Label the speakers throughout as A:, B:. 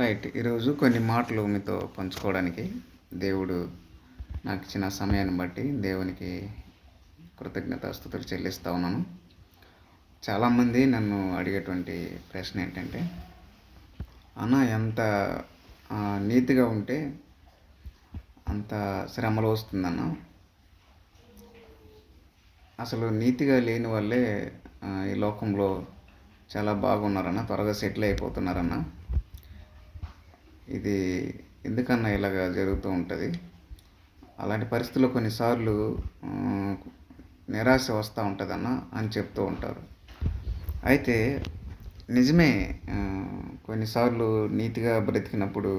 A: Right. ఈరోజు కొన్ని మాటలు మీతో పంచుకోవడానికి దేవుడు నాకు ఇచ్చిన సమయాన్ని బట్టి దేవునికి కృతజ్ఞతాస్థుతులు చెల్లిస్తూ ఉన్నాను. చాలామంది నన్ను అడిగేటువంటి ప్రశ్న ఏంటంటే అన్న ఎంత నీతిగా ఉంటే అంత శ్రమలు వస్తుందన్న? అసలు నీతిగా లేని వాళ్ళే ఈ లోకంలో చాలా బాగున్నారన్న త్వరగా సెటిల్ అయిపోతున్నారన్న? ఇది ఎందుకన్నా ఇలాగ జరుగుతూ ఉంటుంది? అలాంటి పరిస్థితుల్లో కొన్నిసార్లు నిరాశ వస్తూ ఉంటుందన్న అని చెప్తూ ఉంటారు. అయితే నిజమే కొన్నిసార్లు నీతిగా బ్రతికినప్పుడు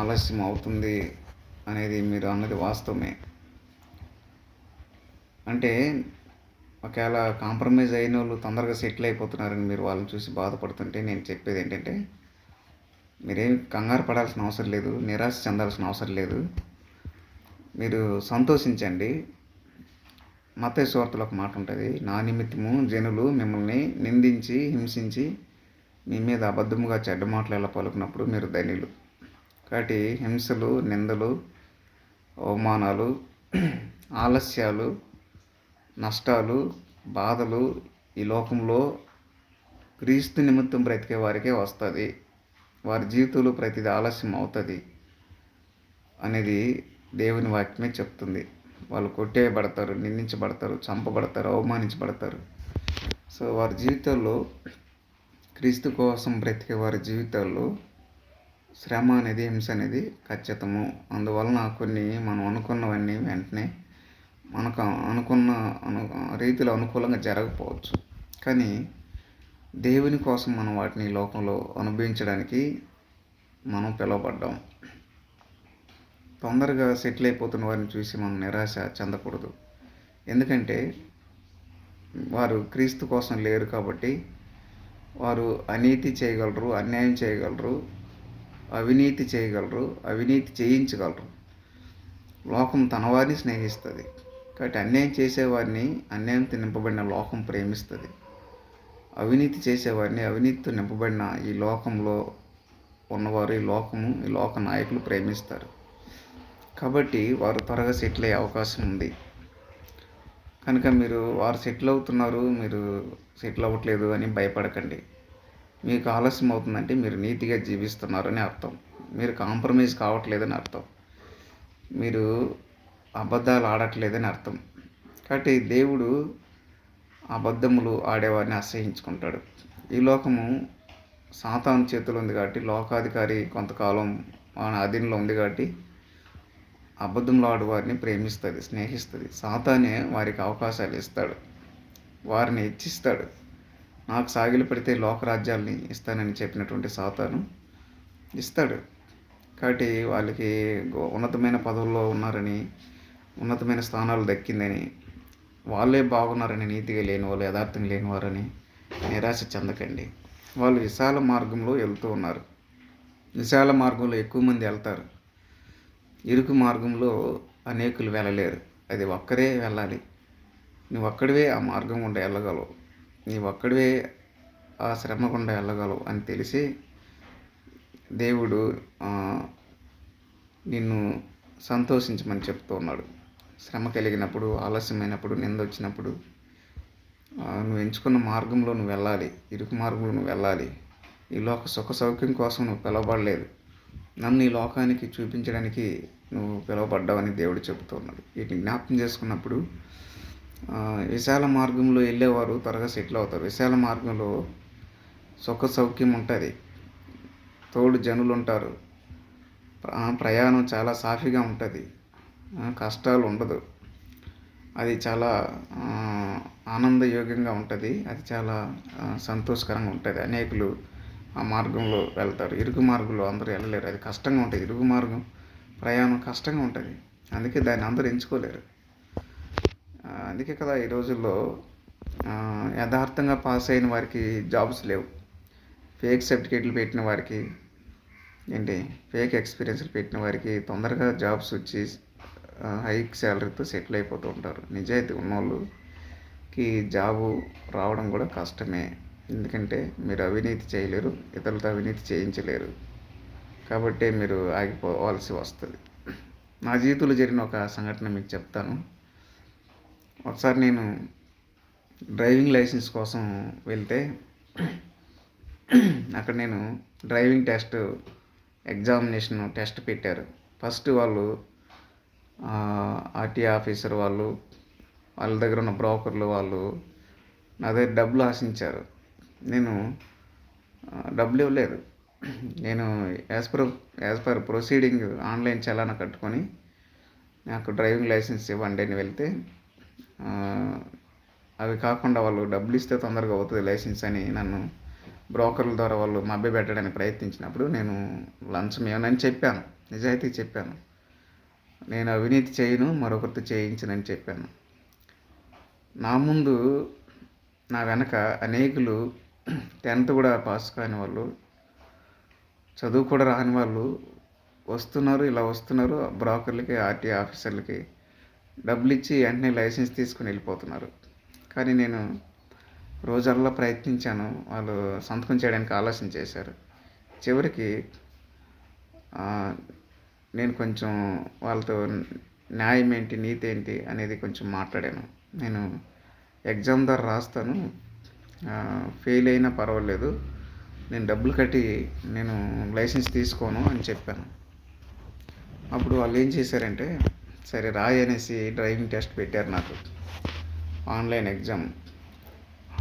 A: ఆలస్యం అవుతుంది అనేది మీరు అన్నది వాస్తవమే. అంటే ఒకవేళ కాంప్రమైజ్ అయిన వాళ్ళు తొందరగా సెటిల్ అయిపోతున్నారని మీరు వాళ్ళని చూసి బాధపడుతుంటే నేను చెప్పేది ఏంటంటే మీరేం కంగారు పడాల్సిన అవసరం లేదు నిరాశ చెందాల్సిన అవసరం లేదు. మీరు సంతోషించండి. మత సువార్తలో ఒక మాట ఉంటుంది నా నిమిత్తము జనులు మిమ్మల్ని నిందించి హింసించి మీ మీద అబద్ధముగా చెడ్డ మాటలు ఎలా పలుకున్నప్పుడు మీరు ధనిలు కాబట్టి హింసలు నిందలు అవమానాలు ఆలస్యాలు నష్టాలు బాధలు ఈ లోకంలో క్రీస్తు నిమిత్తం బ్రతికే వారికే వస్తుంది. వారి జీవితంలో ప్రతిది ఆలస్యం అవుతుంది అనేది దేవుని వాక్యమే చెప్తుంది. వాళ్ళు కొట్టేయబడతారు నిందించబడతారు చంపబడతారు అవమానించబడతారు. సో వారి జీవితాల్లో క్రీస్తు కోసం బ్రతికే వారి జీవితాల్లో శ్రమ అనేది హింస అనేది ఖచ్చితము. అందువలన కొన్ని మనం అనుకున్నవన్నీ వెంటనే మనకు అనుకున్న అను రీతిలో అనుకూలంగా జరగకపోవచ్చు. కానీ దేవుని కోసం మనం వాటిని లోకంలో అనుభవించడానికి మనం పిలువబడ్డాం. తొందరగా సెటిల్ అయిపోతున్న వారిని చూసి మనం నిరాశ చెందకూడదు. ఎందుకంటే వారు క్రీస్తు కోసం లేరు కాబట్టి వారు అనీతి చేయగలరు అన్యాయం చేయగలరు అవినీతి చేయగలరు అవినీతి చేయించగలరు. లోకం తన వారిని స్నేహిస్తుంది. కాబట్టి అన్యాయం చేసేవారిని అన్యాయంతో నింపబడిన లోకం ప్రేమిస్తుంది. అవినీతి చేసేవారిని అవినీతితో నింపబడిన ఈ లోకంలో ఉన్నవారు ఈ లోకము ఈ లోక నాయకులు ప్రేమిస్తారు. కాబట్టి వారు త్వరగా సెటిల్ అయ్యే అవకాశం ఉంది. కనుక మీరు వారు సెటిల్ అవుతున్నారు మీరు సెటిల్ అవ్వట్లేదు అని భయపడకండి. మీకు ఆలస్యం అవుతుందంటే మీరు నీతిగా జీవిస్తున్నారని అర్థం. మీరు కాంప్రమైజ్ కావట్లేదని అర్థం. మీరు అబద్ధాలు ఆడట్లేదని అర్థం. కాబట్టి దేవుడు అబద్ధములు ఆడేవారిని ఆశ్రయించుకుంటాడు. ఈ లోకము సాతాను చేతిలో ఉంది కాబట్టి లోకాధికారి కొంతకాలం మన అధీనంలో ఉంది కాబట్టి అబద్ధంలో ఆడవారిని ప్రేమిస్తుంది స్నేహిస్తుంది. సాతానే వారికి అవకాశాలు ఇస్తాడు వారిని హెచ్చిస్తాడు. నాకు సాగిలు పెడితే లోకరాజ్యాల్ని ఇస్తానని చెప్పినటువంటి సాతాను ఇస్తాడు. కాబట్టి వాళ్ళకి గో- ఉన్నతమైన పదవుల్లో ఉన్నారని ఉన్నతమైన స్థానాలు దక్కిందని వాళ్ళే బాగున్నారని నీతిగా లేని వాళ్ళు యథార్థం లేని వారని నిరాశ చెందకండి. వాళ్ళు విశాల మార్గంలో వెళ్తూ ఉన్నారు. విశాల మార్గంలో ఎక్కువ మంది వెళ్తారు. ఇరుకు మార్గంలో అనేకులు వెళ్ళలేరు. అది ఒక్కరే వెళ్ళాలి. నువ్వు ఒక్కడివే ఆ మార్గం గుండా వెళ్ళగలవు. నీవు ఒక్కడివే ఆ శ్రమ గుండా వెళ్ళగలవు అని తెలిసి దేవుడు నిన్ను సంతోషించమని చెప్తూ ఉన్నాడు. శ్రమ కలిగినప్పుడు ఆలస్యమైనప్పుడు నింద వచ్చినప్పుడు నువ్వు ఎంచుకున్న మార్గంలో నువ్వు వెళ్ళాలి. ఇరుకు మార్గంలో నువ్వు వెళ్ళాలి. ఈ లోక సుఖ సౌఖ్యం కోసం నువ్వు పిలవబడలేదు. నన్ను ఈ లోకానికి చూపించడానికి నువ్వు పిలువబడ్డావని దేవుడు చెబుతున్నాడు వీటిని జ్ఞాపకం చేసుకున్నప్పుడు విశాల మార్గంలో వెళ్ళేవారు త్వరగా సెటిల్ అవుతారు. విశాల మార్గంలో సుఖ సౌఖ్యం ఉంటుంది. తోడు జనులు ఉంటారు. ప్రయాణం చాలా సాఫీగా ఉంటుంది. కష్టాలు ఉండదు అది చాలా ఆనందయోగ్యంగా ఉంటుంది. అది చాలా సంతోషకరంగా ఉంటుంది. అనేకులు ఆ మార్గంలో వెళ్తారు. ఇరుగు మార్గంలో అందరూ వెళ్ళలేరు. అది కష్టంగా ఉంటుంది. ఇరుగు మార్గం ప్రయాణం కష్టంగా ఉంటుంది. అందుకే దాన్ని అందరూ ఎంచుకోలేరు. అందుకే కదా ఈ రోజుల్లో యథార్థంగా పాస్ అయిన వారికి జాబ్స్ లేవు. ఫేక్ సర్టిఫికేట్లు పెట్టిన వారికి ఏంటి ఫేక్ ఎక్స్పీరియన్స్లు పెట్టిన వారికి తొందరగా జాబ్స్ వచ్చి హైక్ శాలరీతో సెటిల్ అయిపోతూ ఉంటారు. నిజాయితీ ఉన్నోళ్ళుకి జాబు రావడం కూడా కష్టమే. ఎందుకంటే మీరు అవినీతి చేయలేరు ఇతరులతో అవినీతి చేయించలేరు. కాబట్టి మీరు ఆగిపోవాల్సి వస్తుంది. నా జీవితంలో జరిగిన ఒక సంఘటన మీకు చెప్తాను. ఒకసారి నేను డ్రైవింగ్ లైసెన్స్ కోసం వెళ్తే అక్కడ నేను డ్రైవింగ్ టెస్ట్ ఎగ్జామినేషన్ టెస్ట్ పెట్టారు. ఫస్ట్ వాళ్ళు ఆర్టీ ఆఫీసర్ వాళ్ళు వాళ్ళ దగ్గర ఉన్న బ్రోకర్లు వాళ్ళు నా దగ్గర డబ్బులు ఆశించారు. నేను డబ్బులు ఇవ్వలేదు. నేను as per as per proceeding online challan కట్టుకొని నాకు డ్రైవింగ్ లైసెన్స్ ఇవ్వండి అని వెళ్తే అవి కాకుండా వాళ్ళు డబ్బులు ఇస్తే తొందరగా అవుతుంది లైసెన్స్ అని నన్ను బ్రోకర్ల ద్వారా వాళ్ళు మభ్య పెట్టడానికి ప్రయత్నించినప్పుడు నేను లంచం ఏమని చెప్పాను. నిజాయితీ చెప్పాను. నేను అవినీతి చేయను మరొకరితో చేయించనని చెప్పాను. నా ముందు నా వెనక అనేకులు టెన్త్ కూడా పాస్ కాని వాళ్ళు చదువు కూడా రాని వాళ్ళు వస్తున్నారు ఇలా వస్తున్నారు. బ్రోకర్లకి ఆర్టీ ఆఫీసర్లకి డబ్బులు ఇచ్చి వెంటనే లైసెన్స్ తీసుకుని వెళ్ళిపోతున్నారు. కానీ నేను రోజల్లా ప్రయత్నించాను వాళ్ళు సంతకం చేయడానికి ఆలోచన చేశారు. చివరికి నేను కొంచెం వాళ్ళతో న్యాయం ఏంటి నీతి ఏంటి అనేది కొంచెం మాట్లాడాను. నేను ఎగ్జామ్ ద్వారా రాస్తాను. ఫెయిల్ అయినా పర్వాలేదు. నేను డబ్బులు కట్టి నేను లైసెన్స్ తీసుకోను అని చెప్పాను. అప్పుడు వాళ్ళు ఏం చేశారంటే సరే రాయి అనేసి డ్రైవింగ్ టెస్ట్ పెట్టారు నాకు. Online exam.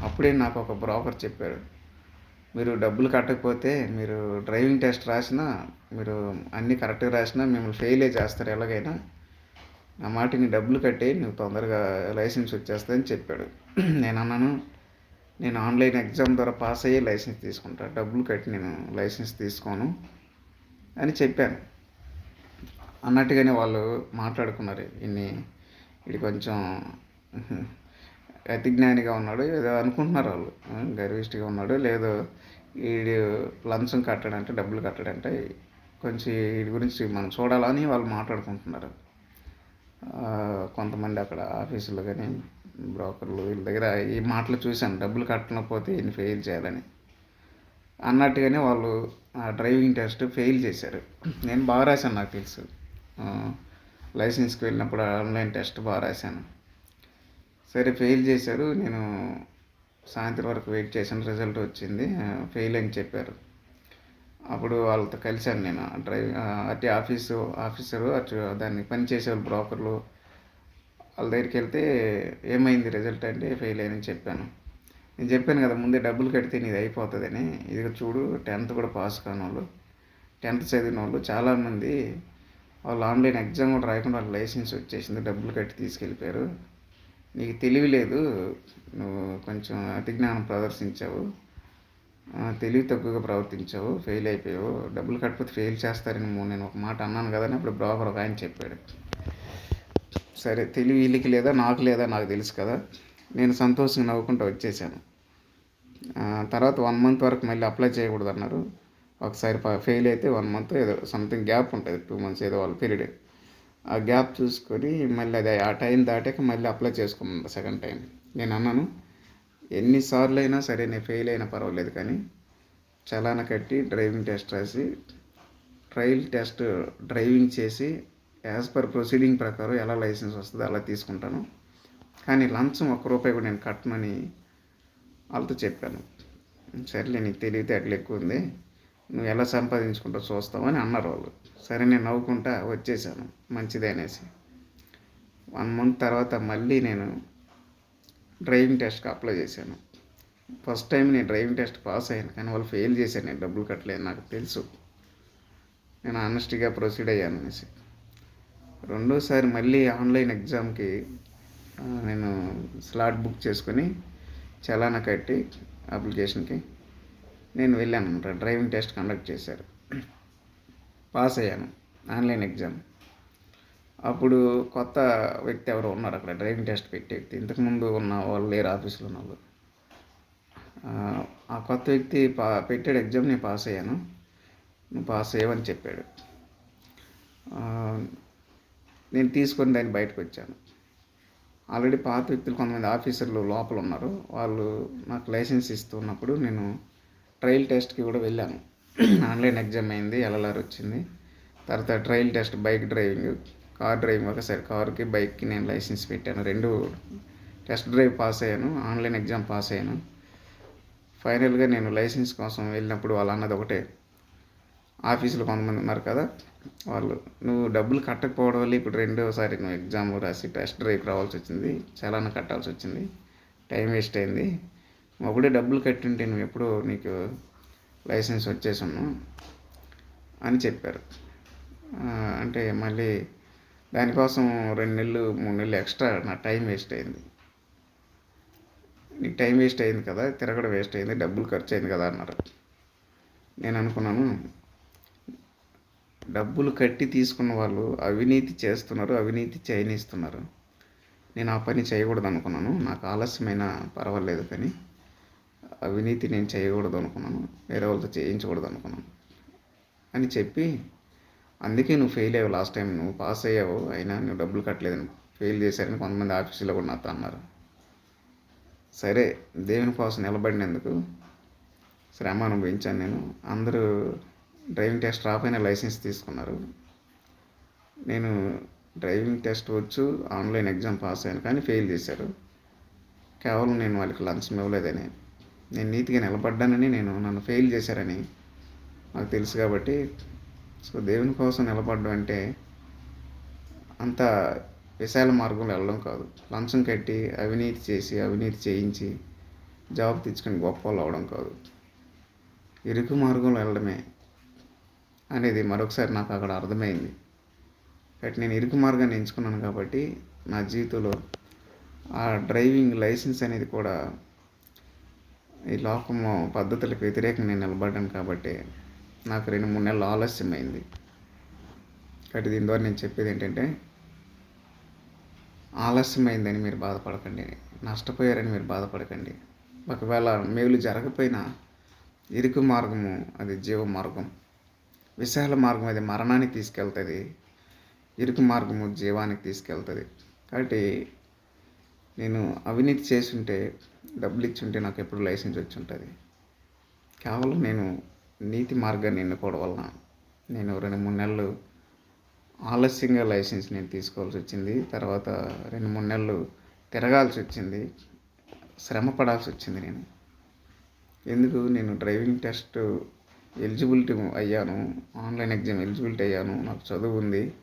A: అప్పుడే నాకు ఒక బ్రోకర్ చెప్పాడు. మీరు డబ్బులు కట్టకపోతే మీరు డ్రైవింగ్ టెస్ట్ రాసినా మీరు అన్నీ కరెక్ట్గా రాసినా మిమ్మల్ని ఫెయిలే చేస్తారు ఎలాగైనా. నా మాటిని డబ్బులు కట్టి నువ్వు తొందరగా లైసెన్స్ వచ్చేస్తుందని చెప్పాడు. నేను అన్నాను నేను ఆన్లైన్ ఎగ్జామ్ ద్వారా పాస్ అయ్యి లైసెన్స్ తీసుకుంటా డబ్బులు కట్టి నేను లైసెన్స్ తీసుకోను అని చెప్పాను. అన్నట్టుగానే వాళ్ళు మాట్లాడుకున్నారు. ఇన్ని ఇది కొంచెం అతిజ్ఞానిగా ఉన్నాడు ఏదో అనుకుంటున్నారు వాళ్ళు. గర్విష్టిగా ఉన్నాడు లేదు వీడు లంచం కట్టడంటే డబ్బులు కట్టడంటే కొంచెం వీడి గురించి మనం చూడాలని వాళ్ళు మాట్లాడుకుంటున్నారు. కొంతమంది అక్కడ ఆఫీసులు కానీ బ్రోకర్లు వీళ్ళ దగ్గర ఈ మాటలు చూశాను డబ్బులు కట్టకపోతే ఈయన ఫెయిల్ చేయాలని. అన్నట్టుగానే వాళ్ళు ఆ డ్రైవింగ్ టెస్ట్ ఫెయిల్ చేశారు. నేను బాగా రాశాను నాకు తెలుసు. లైసెన్స్కి వెళ్ళినప్పుడు ఆన్లైన్ టెస్ట్ బాగా రాశాను. సరే ఫెయిల్ చేశారు. నేను సాయంత్రం వరకు వెయిట్ చేశాను. రిజల్ట్ వచ్చింది. ఫెయిల్ అని చెప్పారు. అప్పుడు వాళ్ళతో కలిశాను నేను. డ్రైవ్ అటు ఆఫీసు ఆఫీసరు అటు దాన్ని పనిచేసే వాళ్ళు బ్రోకర్లు వాళ్ళ దగ్గరికి వెళ్తే ఏమైంది రిజల్ట్ అంటే ఫెయిల్ అయ్యని చెప్పాను. నేను చెప్పాను కదా ముందే డబ్బులు కడితే నీది అయిపోతుందని. ఇది చూడు టెన్త్ కూడా పాస్ కాని వాళ్ళు టెన్త్ చదివిన వాళ్ళు చాలామంది వాళ్ళు ఆన్లైన్ ఎగ్జామ్ కూడా రాయకుండా వాళ్ళ లైసెన్స్ వచ్చేసింది. డబ్బులు కట్టి తీసుకెళ్ళిపోయారు. నీకు తెలివి లేదు నువ్వు కొంచెం అతిజ్ఞానం ప్రదర్శించావు తెలివి తక్కువగా ప్రవర్తించావు ఫెయిల్ అయిపోయావు డబ్బులు కట్టకపోతే ఫెయిల్ చేస్తారని నేను ఒక మాట అన్నాను కదా అని అప్పుడు బ్రోకర్ ఒక ఆయన చెప్పాడు. సరే తెలివి వీళ్ళకి లేదా నాకు లేదా నాకు తెలుసు కదా నేను సంతోషంగా నవ్వుకుంటూ వచ్చేసాను. తర్వాత వన్ మంత్ వరకు మళ్ళీ అప్లై చేయకూడదు అన్నారు ఒకసారి ఫెయిల్ అయితే వన్ మంత్ ఏదో సంథింగ్ గ్యాప్ ఉంటుంది టూ మంత్స్ ఏదో వాళ్ళ పీరియడ్. ఆ గ్యాప్ చూసుకొని మళ్ళీ అది ఆ టైం దాటాక మళ్ళీ అప్లై చేసుకోమన్నారు సెకండ్ టైం నేను అన్నాను ఎన్నిసార్లు అయినా సరే నేను ఫెయిల్ అయినా పర్వాలేదు కానీ చలాన కట్టి డ్రైవింగ్ టెస్ట్ రాసి ట్రయల్ టెస్ట్ డ్రైవింగ్ చేసి యాజ్ పర్ ప్రొసీడింగ్ ప్రకారం ఎలా లైసెన్స్ వస్తుందో అలా తీసుకుంటాను. కానీ లంచం ఒక్క రూపాయి కూడా నేను కట్టనని వాళ్ళతో చెప్పాను. సరేలే నీకు తెలివితే అట్లా ఎక్కువ ఉంది. నువ్వు ఎలా సంపాదించుకుంటావు చూస్తావు అని అన్నారు వాళ్ళు. సరే నేను నవ్వుకుంటా వచ్చేసాను. మంచిదే అనేసి. వన్ మంత్ తర్వాత మళ్ళీ నేను డ్రైవింగ్ టెస్ట్కి అప్లై చేశాను. ఫస్ట్ టైం నేను డ్రైవింగ్ టెస్ట్ పాస్ అయ్యాను కానీ వాళ్ళు ఫెయిల్ చేశాను నేను డబ్బులు కట్టలేదు నాకు తెలుసు. నేను ఆనెస్ట్గా ప్రొసీడ్ అయ్యాను అనేసి. రెండోసారి మళ్ళీ ఆన్లైన్ ఎగ్జామ్కి నేను స్లాట్ బుక్ చేసుకొని చలానా కట్టి అప్లికేషన్కి నేను వెళ్ళాను. అనమాట డ్రైవింగ్ టెస్ట్ కండక్ట్ చేశారు. పాస్ అయ్యాను. Online exam. అప్పుడు కొత్త వ్యక్తి ఎవరు ఉన్నారు అక్కడ డ్రైవింగ్ టెస్ట్ పెట్టే వ్యక్తి ఇంతకుముందు ఉన్న వాళ్ళు లేరు ఆఫీసులో ఉన్న వాళ్ళు. ఆ కొత్త వ్యక్తి పా పెట్టాడు ఎగ్జామ్ నేను పాస్ అయ్యాను. నువ్వు పాస్ అయ్యావని చెప్పాడు. నేను తీసుకొని దాన్ని బయటకు వచ్చాను. ఆల్రెడీ పాత వ్యక్తులు కొంతమంది ఆఫీసర్లు లోపల ఉన్నారు. వాళ్ళు నాకు లైసెన్స్ ఇస్తున్నప్పుడు నేను ట్రయల్ టెస్ట్కి కూడా వెళ్ళాను. ఆన్లైన్ ఎగ్జామ్ అయింది ఎల్ఎల్ఆర్ వచ్చింది. తర్వాత trial test bike driving car driving ఒకసారి కార్కి బైక్కి నేను లైసెన్స్ పెట్టాను. రెండు టెస్ట్ డ్రైవ్ పాస్ అయ్యాను ఆన్లైన్ ఎగ్జామ్ పాస్ అయ్యాను. ఫైనల్గా నేను లైసెన్స్ కోసం వెళ్ళినప్పుడు వాళ్ళు అన్నది ఒకటే. ఆఫీసులో కొంతమంది ఉన్నారు కదా వాళ్ళు నువ్వు డబ్బులు కట్టకపోవడం వల్ల ఇప్పుడు రెండోసారి నువ్వు ఎగ్జామ్ రాసి టెస్ట్ డ్రైవ్ రావాల్సి వచ్చింది చాలానే కట్టాల్సి వచ్చింది. టైం వేస్ట్ అయింది. అప్పుడే డబ్బులు కట్టింటే నువ్వు ఎప్పుడు నీకు లైసెన్స్ వచ్చేసాను అని చెప్పారు. అంటే మళ్ళీ దానికోసం రెండు నెలలు మూడు నెలలు ఎక్స్ట్రా నా టైం వేస్ట్ అయింది. నీకు టైం వేస్ట్ అయింది కదా తిరగడం వేస్ట్ అయింది డబ్బులు ఖర్చు అయింది కదా అన్నారు. నేను అనుకున్నాను డబ్బులు కట్టి తీసుకున్న వాళ్ళు అవినీతి చేస్తున్నారు అవినీతి చేయనిస్తున్నారు. నేను ఆ పని చేయకూడదు అనుకున్నాను నాకు ఆలస్యమైన పర్వాలేదు కానీ అవినీతి నేను చేయకూడదు అనుకున్నాను వేరే వాళ్ళతో చేయించకూడదు అనుకున్నాను అని చెప్పి అందుకే నువ్వు ఫెయిల్ అయ్యావు లాస్ట్ టైం నువ్వు పాస్ అయ్యావు. అయినా నువ్వు డబ్బులు కట్టలేదని ఫెయిల్ చేశారని కొంతమంది ఆఫీసులో కూడా నాతో అన్నారు. సరే దేవుని కోసం నిలబడినందుకు శ్రమ అనుభవించాను నేను. అందరూ డ్రైవింగ్ టెస్ట్ రాపోయిన లైసెన్స్ తీసుకున్నారు. నేను డ్రైవింగ్ టెస్ట్ వచ్చు ఆన్లైన్ ఎగ్జామ్ పాస్ అయ్యాను కానీ ఫెయిల్ చేశారు. కేవలం నేను వాళ్ళకి లంచం ఇవ్వలేదని నేను నీతిగా నిలబడ్డానని నేను నన్ను ఫెయిల్ చేశారని నాకు తెలుసు కాబట్టి సో దేవుని కోసం నిలబడడం అంటే అంత విశాల మార్గంలో వెళ్ళడం కాదు. లంచం కట్టి అవినీతి చేసి అవినీతి చేయించి జాబ్ తెచ్చుకొని గొప్ప వాళ్ళు అవడం కాదు. ఇరుకు మార్గంలో వెళ్ళడమే అనేది మరొకసారి నాకు అక్కడ అర్థమైంది. కాబట్టి నేను ఇరుకు మార్గాన్ని ఎంచుకున్నాను కాబట్టి నా జీవితంలో ఆ డ్రైవింగ్ లైసెన్స్ అనేది కూడా ఈ లోకము పద్ధతులకు వ్యతిరేకంగా నేను నిలబడ్డాను కాబట్టి నాకు రెండు మూడు నెలలు ఆలస్యమైంది. కాబట్టి దీని ద్వారా నేను చెప్పేది ఏంటంటే ఆలస్యమైందని మీరు బాధపడకండి. నష్టపోయారని మీరు బాధపడకండి. ఒకవేళ మేలు జరగకపోయినా ఇరుకు మార్గము అది జీవ మార్గం. విశాల మార్గం అది మరణానికి తీసుకెళ్తుంది. ఇరుకు మార్గము జీవానికి తీసుకెళ్తుంది. కాబట్టి నేను అవినీతి చేసుంటే డబ్బులు ఇచ్చి ఉంటే నాకు ఎప్పుడు లైసెన్స్ వచ్చి ఉంటుంది. కేవలం నేను నీతి మార్గాన్ని ఎన్నుకోవడం వలన నేను రెండు మూడు నెలలు ఆలస్యంగా లైసెన్స్ నేను తీసుకోవాల్సి వచ్చింది. తర్వాత రెండు మూడు నెలలు తిరగాల్సి వచ్చింది. శ్రమ పడాల్సి వచ్చింది నేను. ఎందుకు? నేను డ్రైవింగ్ టెస్ట్ ఎలిజిబిలిటీ అయ్యాను. ఆన్లైన్ ఎగ్జామ్ ఎలిజిబిలిటీ అయ్యాను. నాకు చదువు ఉంది.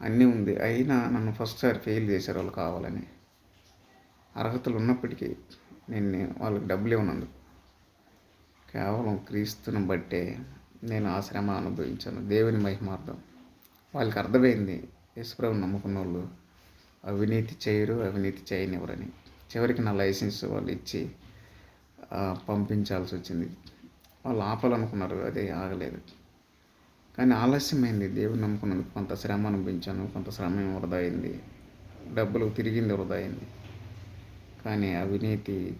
A: అన్నీ ఉంది. అయినా నన్ను ఫస్ట్ సారి ఫెయిల్ చేశారు వాళ్ళు కావాలని. అర్హతలు ఉన్నప్పటికీ నేను వాళ్ళకి డబ్బులు ఇవ్వనందుకు కేవలం క్రీస్తుని బట్టే నేను ఆ శ్రమ అనుభవించాను. దేవుని మహిమార్థం. వాళ్ళకి అర్థమైంది. యేసుప్రభు నమ్ముకున్న వాళ్ళు అవినీతి చేయరు అవినీతి చేయనివ్వరని. చివరికి నా లైసెన్స్ వాళ్ళు ఇచ్చి పంపించాల్సి వచ్చింది. వాళ్ళు ఆపాలనుకున్నారు. అదే ఆగలేదు. కానీ ఆలస్యమైంది. దేవుని నమ్ముకున్నందుకు కొంత శ్రమ అనుభవించాను. కొంత శ్రమ వృధా అయింది. డబ్బులు తిరిగింది వృధా అయింది. కానీ అవినీతి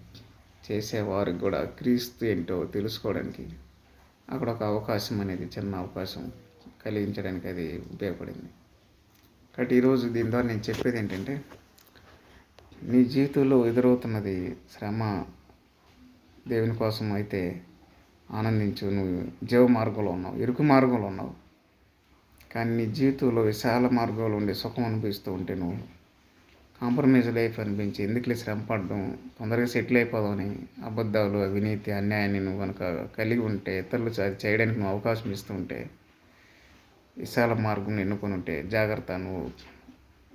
A: చేసేవారికి కూడా క్రీస్తు ఏంటో తెలుసుకోవడానికి అక్కడ ఒక అవకాశం అనేది చిన్న అవకాశం కలిగించడానికి అది ఉపయోగపడింది. కాబట్టి ఈరోజు దీని ద్వారా నేను చెప్పేది ఏంటంటే నీ జీవితంలో ఎదురవుతున్నది శ్రమ దేవుని కోసం అయితే ఆనందించు. నువ్వు జీవ మార్గంలో ఉన్నావు ఇరుకు మార్గంలో ఉన్నావు. కానీ నీ జీవితంలో విశాల మార్గంలో ఉండే సుఖం అనిపిస్తూ ఉంటే నువ్వు కాంప్రమైజ్ లైఫ్ అనిపించి ఎందుకులే శ్రమ పడడం తొందరగా సెటిల్ అయిపోదామని అబద్ధాలు అవినీతి అన్యాయాన్ని నువ్వు కనుక కలిగి ఉంటే ఇతరులు అది చేయడానికి నువ్వు అవకాశం ఇస్తుంటే విశాల మార్గం ఎన్నుకొని ఉంటే జాగ్రత్త నువ్వు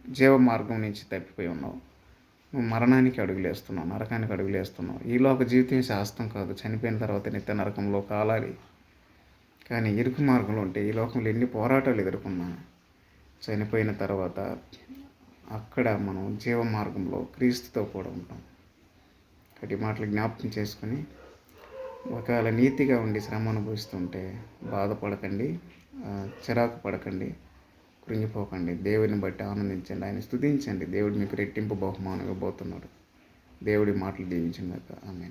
A: జీవ మార్గం నుంచి తప్పిపోయి ఉన్నావు. నువ్వు మరణానికి అడుగులేస్తున్నావు నరకానికి అడుగులేస్తున్నావు. ఈ లోక జీవితం శాస్త్రం కాదు. చనిపోయిన తర్వాత నిత్య నరకంలో కాలాలి. కానీ ఇరుకు మార్గంలో ఉంటే ఈ లోకంలో ఎన్ని పోరాటాలు ఎదుర్కొన్నా? చనిపోయిన తర్వాత అక్కడ మనం జీవ మార్గంలో క్రీస్తుతో కూడా ఉంటాం. కాబట్టి మాటలు జ్ఞాపకం చేసుకొని ఒకవేళ నీతిగా ఉండి శ్రమ అనుభవిస్తుంటే బాధపడకండి చిరాకు పడకండి కృంగిపోకండి. దేవుని బట్టి ఆనందించండి ఆయన స్తుతించండి. దేవుడు మీకు రెట్టింపు బహుమానం ఇవ్వబోతున్నాడు దేవుడి మాటలు దీవించిన ఆమె